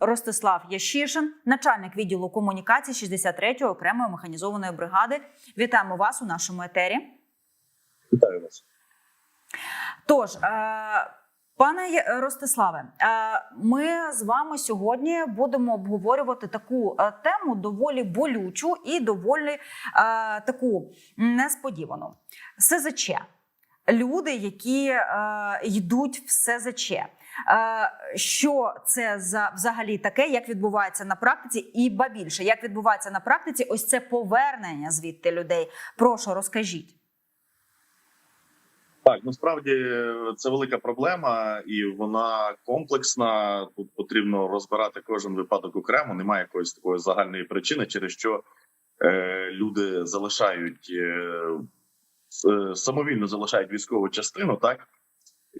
Ростислав Ящишин, начальник відділу комунікації 63-ї окремої механізованої бригади. Вітаємо вас у нашому етері. Вітаю вас. Тож, е, пане Ростиславе, е, ми з вами сьогодні будемо обговорювати таку е, тему доволі болючу і доволі таку несподівану. СЗЧ. Люди, які е, йдуть в СЗЧ. Е, що це за взагалі таке, як відбувається на практиці, і ба більше, як відбувається на практиці, ось це повернення звідти людей. Прошу, розкажіть. Так, насправді це велика проблема, і вона комплексна. Тут потрібно розбирати кожен випадок окремо. Немає якоїсь такої загальної причини, через що е, люди залишають е, е, самовільно залишають військову частину, так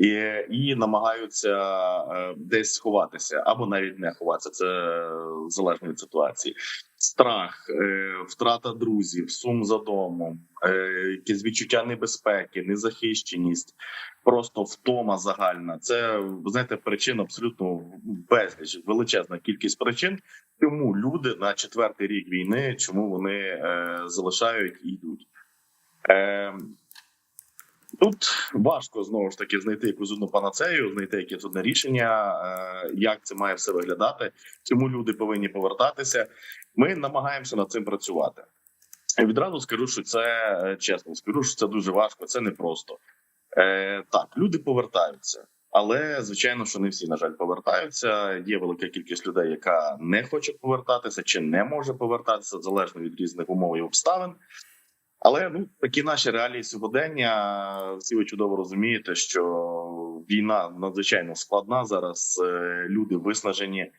і, і намагаються е, десь сховатися або навіть не ховатися. Це залежно від ситуації. Страх, е, втрата друзів, сум за домом, е, якесь відчуття небезпеки, незахищеність, просто втома загальна. Це знаєте, причин абсолютно безліч, величезна кількість причин. Чому люди на четвертий рік війни, чому вони е, залишають і йдуть. Е, Тут важко знову ж таки знайти якусь одну панацею, знайти якесь одне рішення, е, як це має все виглядати, чому люди повинні повертатися. Ми намагаємося над цим працювати. І Відразу скажу, що це е, чесно, скажу, що це дуже важко, це непросто. Е, так, люди повертаються, але звичайно, що не всі, на жаль, повертаються. Є велика кількість людей, яка не хоче повертатися чи не може повертатися залежно від різних умов і обставин. Але ну такі наші реалії сьогодення. Всі ви чудово розумієте, що війна надзвичайно складна. Зараз е, люди виснажені.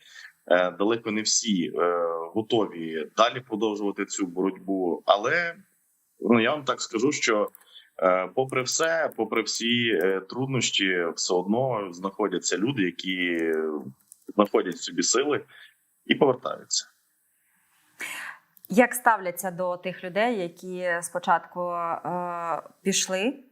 Е, далеко не всі е, готові далі продовжувати цю боротьбу. Але ну я вам так скажу, що попри все, попри всі труднощі, все одно знаходяться люди, які знаходять собі сили і повертаються. Як ставляться до тих людей, які спочатку е, пішли, е,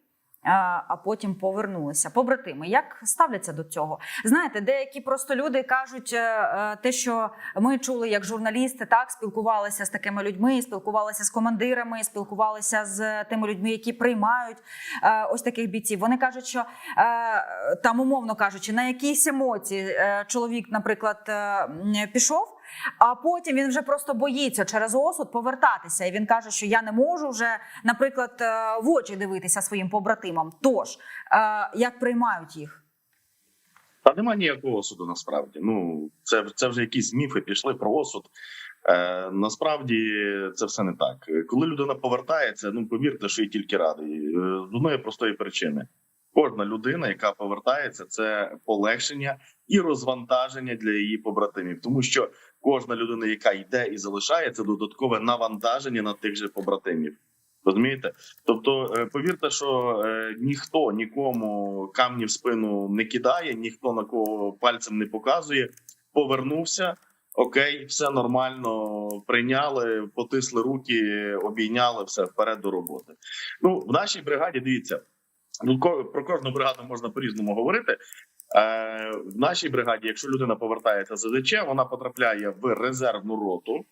а потім повернулися? Побратими, як ставляться до цього? Знаєте, деякі просто люди кажуть е, е, те, що ми чули як журналісти, так спілкувалися з такими людьми, спілкувалися з командирами, спілкувалися з тими людьми, які приймають е, ось таких бійців. Вони кажуть, що е, там, умовно кажучи, на якісь емоції е, чоловік, наприклад, е, пішов. А потім він вже просто боїться через осуд повертатися. І він каже, що я не можу вже, наприклад, е, в очі дивитися своїм побратимам. Тож е, як приймають їх? Та немає ніякого осуду насправді. Ну це це вже якісь міфи пішли про осуд. Е, насправді це все не так. Коли людина повертається, ну повірте, що їй тільки радий. Е, З одної простої причини. Кожна людина, яка повертається, це полегшення і розвантаження для її побратимів, тому що кожна людина, яка йде і залишається, додаткове навантаження на тих же побратимів. Розумієте? Тобто, е, повірте, що е, ніхто нікому камні в спину не кидає, ніхто на кого пальцем не показує. Повернувся. Окей, все нормально прийняли, потисли руки, обійняли все вперед до роботи. Ну в нашій бригаді дивіться. Ну, про кожну бригаду можна по-різному говорити. Е, в нашій бригаді, якщо людина повертається з ЗДЧ, вона потрапляє в резервну роту,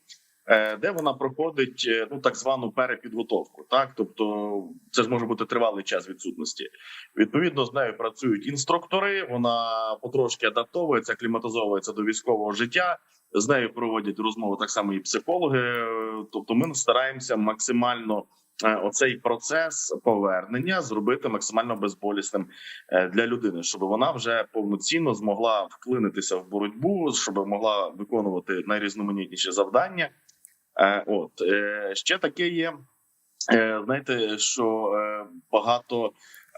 е, де вона проходить е, ну так звану перепідготовку. Так, тобто це ж може бути тривалий час відсутності. Відповідно, з нею працюють інструктори. Вона потрошки адаптовується, акліматизовується до військового життя. З нею проводять розмови так само і психологи. Тобто, ми стараємося максимально оцей процес повернення зробити максимально безболісним е, для людини, щоб вона вже повноцінно змогла вклинитися в боротьбу, щоб могла виконувати найрізноманітніші завдання. Е, От е, ще таке є. е, Знаєте, що е, багато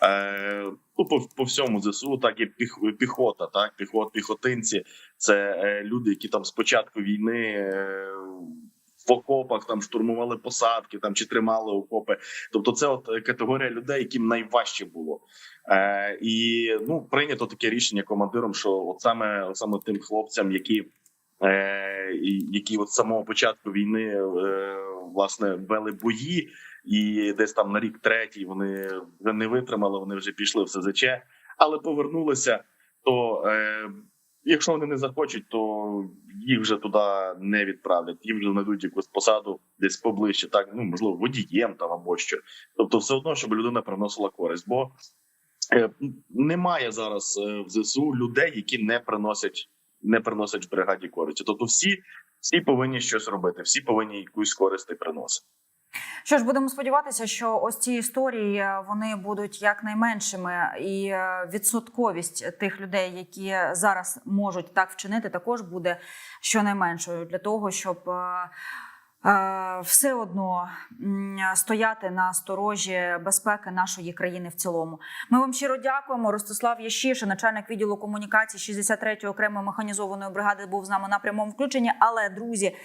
е, ну, по, по всьому зсу, так і піх, піхота, так піхот, піхотинці, це е, люди, які там з початку війни. В окопах там штурмували посадки, там чи тримали окопи. Тобто, це от е, категорія людей, яким найважче було. Е, і ну прийнято таке рішення командиром, що от саме от саме тим хлопцям, які е, які от з самого початку війни е, власне вели бої, і десь там на рік третій вони вже не витримали, вони вже пішли в СЗЧ, але повернулися. То е, якщо вони не захочуть, то їх вже туди не відправлять. Їм вже знайдуть якусь посаду десь поближче, так ну можливо, водієм там або що. Тобто, все одно, щоб людина приносила користь, бо е, немає зараз е, в ЗСУ людей, які не приносять, не приносять в бригаді користі. Тобто, всі, всі повинні щось робити, всі повинні якусь користь приносити. Що ж, будемо сподіватися, що ось ці історії е, вони будуть якнайменшими, і е, відсотковість тих людей, які зараз можуть так вчинити, також буде щонайменшою для того, щоб. Е, е, Все одно стояти на сторожі безпеки нашої країни в цілому. Ми вам щиро дякуємо. Ростислав Ящіша, начальник відділу комунікації 63-ї окремої механізованої бригади, був з нами на прямому включенні. Але друзі,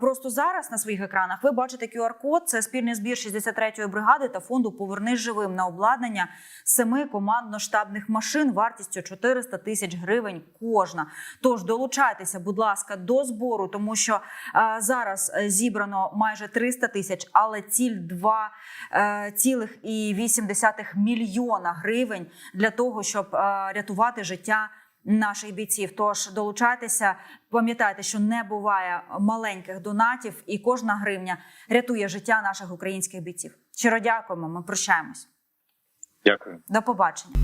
Просто зараз на своїх екранах ви бачите QR-код. Це спільний збір 63-ї бригади та фонду Повернись живим на обладнання семи командно-штабних машин вартістю 400 тисяч гривень кожна. Тож долучайтеся, будь ласка, до збору, тому що зараз е, зібрано майже 300 тисяч, але ціль 2,8 мільйона гривень для того, щоб рятувати життя наших бійців. Тож долучайтеся, пам'ятайте, що не буває маленьких донатів, і кожна гривня рятує життя наших українських бійців. Щиро дякуємо. Ми прощаємось. Дякую. До побачення.